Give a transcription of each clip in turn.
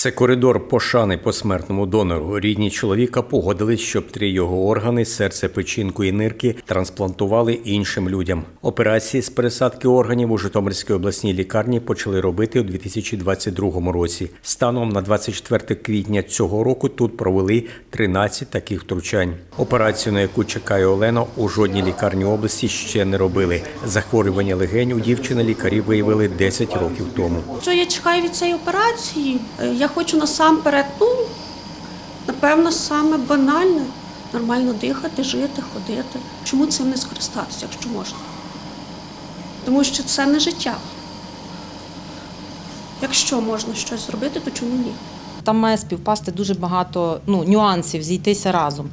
Це коридор пошани посмертному донору. Рідні чоловіка погодились, щоб три його органи, серце, печінку і нирки трансплантували іншим людям. Операції з пересадки органів у Житомирській обласній лікарні почали робити у 2022 році. Станом на 24 квітня цього року тут провели 13 таких втручань. Операцію, на яку чекає Олена, у жодній лікарні області ще не робили. Захворювання легень у дівчини лікарі виявили 10 років тому. Що я чекаю від цієї операції? Я хочу насамперед, ну, напевно, саме банальне нормально дихати, жити, ходити. Чому цим не скористатися, якщо можна? Тому що це не життя. Якщо можна щось зробити, то чому ні? Там має співпасти дуже багато ну, нюансів, зійтися разом.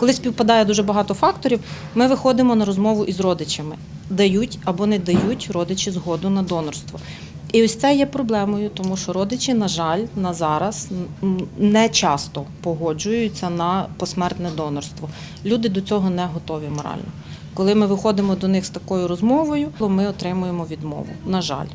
Коли співпадає дуже багато факторів, ми виходимо на розмову із родичами, дають або не дають родичі згоду на донорство. І ось це є проблемою, тому що родичі, на жаль, на зараз не часто погоджуються на посмертне донорство. Люди до цього не готові морально. Коли ми виходимо до них з такою розмовою, то ми отримуємо відмову. На жаль.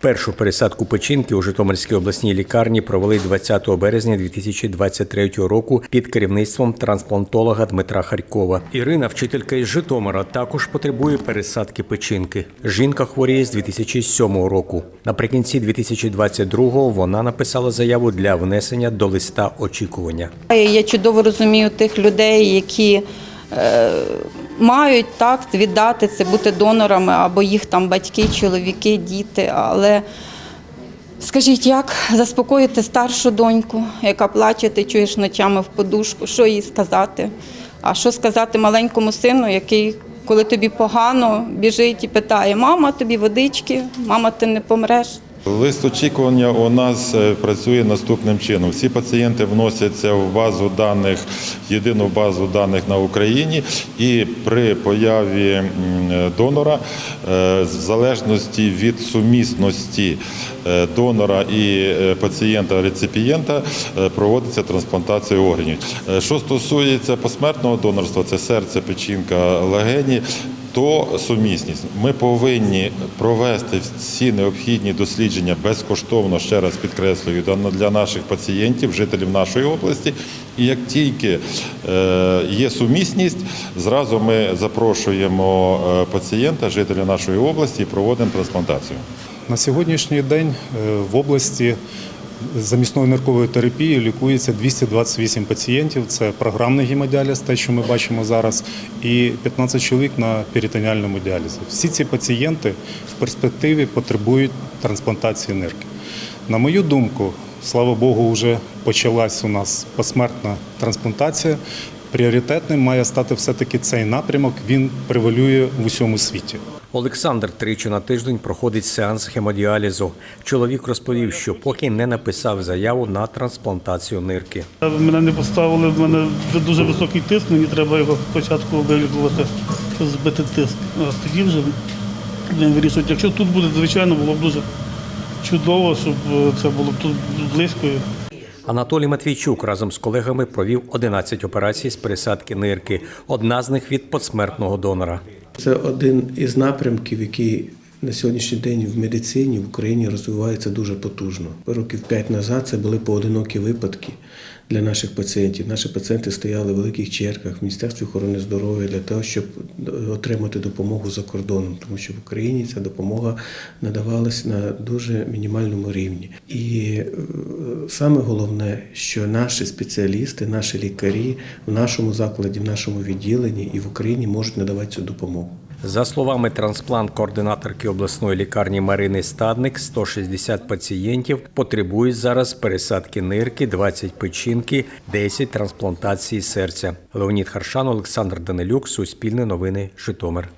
Першу пересадку печінки у Житомирській обласній лікарні провели 20 березня 2023 року під керівництвом трансплантолога Дмитра Харькова. Ірина, вчителька із Житомира, також потребує пересадки печінки. Жінка хворіє з 2007 року. Наприкінці 2022-го вона написала заяву для внесення до листа очікування. Я чудово розумію тих людей, які е, мають так віддати це, бути донорами, або їх там батьки, чоловіки, діти. Але скажіть, як заспокоїти старшу доньку, яка плаче, ти чуєш ночами в подушку, що їй сказати? А що сказати маленькому сину, який, коли тобі погано, біжить і питає: Мама, тобі водички, мама, ти не помреш. Лист очікування у нас е, працює наступним чином. Всі пацієнти вносяться в базу даних, єдину базу даних на Україні, і при появі донора, е, в залежності від сумісності е, донора і е, пацієнта-реципієнта, е, проводиться трансплантація органів. Е, Що стосується посмертного донорства, це серце, печінка, легені. То сумісність. Ми повинні провести всі необхідні дослідження безкоштовно, ще раз підкреслюю, для наших пацієнтів, жителів нашої області. І як тільки е, є сумісність, зразу ми запрошуємо е, пацієнта, жителя нашої області, і проводимо трансплантацію. На сьогоднішній день е, в області замісною нирковою терапією лікується 228 пацієнтів. Це програмний гемодіаліз, те, що ми бачимо зараз, і 15 чоловік на перитонеальному діалізі. Всі ці пацієнти в перспективі потребують трансплантації нирки. На мою думку, слава Богу, вже почалась у нас посмертна трансплантація. Пріоритетним має стати все-таки цей напрямок. Він превалює в усьому світі. Олександр тричі на тиждень проходить сеанс хемодіалізу. Чоловік розповів, що поки не написав заяву на трансплантацію нирки. Мене не поставили, в мене дуже високий тиск, мені треба його спочатку вилікувати, збити тиск. А тоді вже будемо вирішувати. Якщо тут буде, звичайно, було б дуже чудово, щоб е, це було б тут близько. Анатолій Матвійчук разом з колегами провів 11 операцій з пересадки нирки. Одна з них від посмертного донора. Це один із напрямків, який на сьогоднішній день в медицині в Україні розвивається дуже потужно. Років п'ять назад це були поодинокі випадки для наших пацієнтів. Наші пацієнти стояли в великих чергах в Міністерстві охорони здоров'я для того, щоб отримати допомогу за кордоном, тому що в Україні ця допомога надавалась на дуже мінімальному рівні. І е, саме головне, що наші спеціалісти, наші лікарі в нашому закладі, в нашому відділенні і в Україні можуть надавати цю допомогу. За словами трансплант-координаторки обласної лікарні Марини Стадник, 160 пацієнтів потребують зараз пересадки нирки, 20 печінки, 10 трансплантації серця. Леонід Харшан, Олександр Данилюк, Суспільне новини, Житомир.